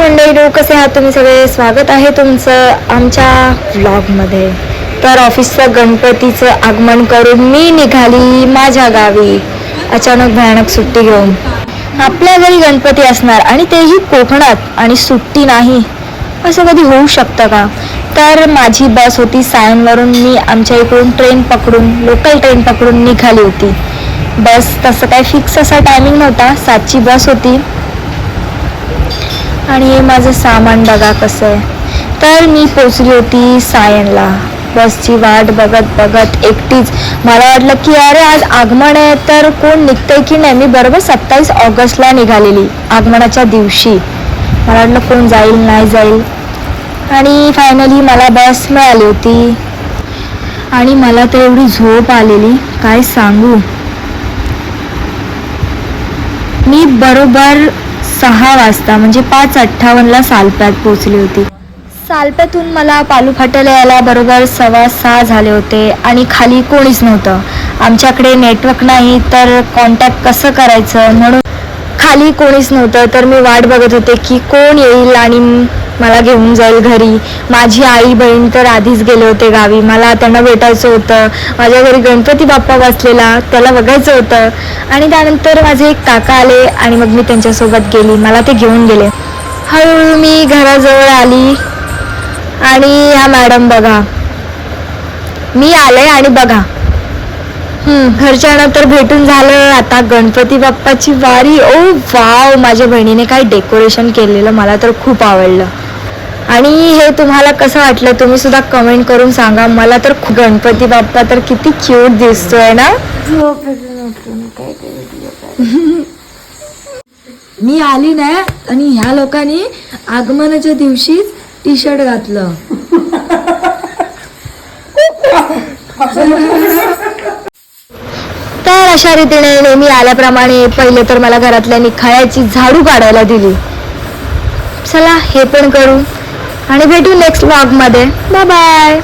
मंडळी कसे आहात तुम्ही सगळे स्वागत आहे तुमचं आमच्या व्लॉगमध्ये तर ऑफिसचं गणपतीचं आगमन करून मी निघाली माझ्या गावी. अचानक भयानक सुट्टी घेऊन. आपल्या घरी गणपती असणार आणि तेही कोकणात आणि सुट्टी नाही. असं कधी होऊ शकतं का? तर माझी बस होती सायनवरून मी आमच्या इकडून ट्रेन पकडून लोकल ट्रेन पकडून निघाली होती. बस तसं काही फिक्स असा टायमिंग नव्हता. सातची बस होती. आणि हे माझं सामान बघा कसं आहे. तर मी पोचली होती सायनला. बसची वाट बघत बघत एकटीच. मला वाटलं की अरे आज आगमन आहे तर कोण निघतंय की नाही? मी बरोबर सत्तावीस ऑगस्टला निघालेली आगमनाच्या दिवशी. मला वाटलं कोण जाईल नाही जाईल. आणि फायनली मला बस मिळाली होती. आणि मला तर एवढी झोप आलेली काय सांगू? मी बरोबर सहा वाजता म्हणजे पाच अठ्ठावन्नला सालप्यात पोचली होती. सालप्यातून मला पालू फाट्याला यायला बरोबर सव्वा सहा झाले होते आणि खाली कोणीच नव्हतं. आमच्याकडे नेटवर्क नाही तर कॉन्टॅक्ट कसं करायचं म्हणून खाली कोणीच नव्हतं तर मी वाट बघत होते की कोण येईल आणि मला घेऊन जाईल घरी. माझी आई बहीण तर आधीच गेले होते गावी. मला त्यांना भेटायचं होतं. माझ्या घरी गणपती बाप्पा बसलेला. त्याला बघायचं होतं. आणि त्यानंतर माझे एक काका आले आणि मग मी त्यांच्यासोबत गेली. मला ते घेऊन गेले. हळूहळू मी घराजवळ आली. आणि ह्या मॅडम बघा. मी आले आणि बघा. घरच्यांना तर भेटून झालं. आता गणपती बाप्पाची वारी. Oh wow. माझ्या बहिणीने काय डेकोरेशन केलेलं मला तर खूप आवडलं. आणि हे तुम्हाला कसं वाटलं? तुम्ही सुद्धा कमेंट करून सांगा. मला तर गणपती बाप्पा तर किती क्यूट दिसतोय ना? मी आली नाही आणि ह्या लोकांनी आगमनाच्या दिवशीच टी शर्ट घातलं. तर अशा रीतीने नेहमी आल्याप्रमाणे पहिले तर मला घरातल्यांनी खायची झाडू काढायला दिली. चला हे पण करू. आणि भेटू नेक्स्टमध्ये. Bye bye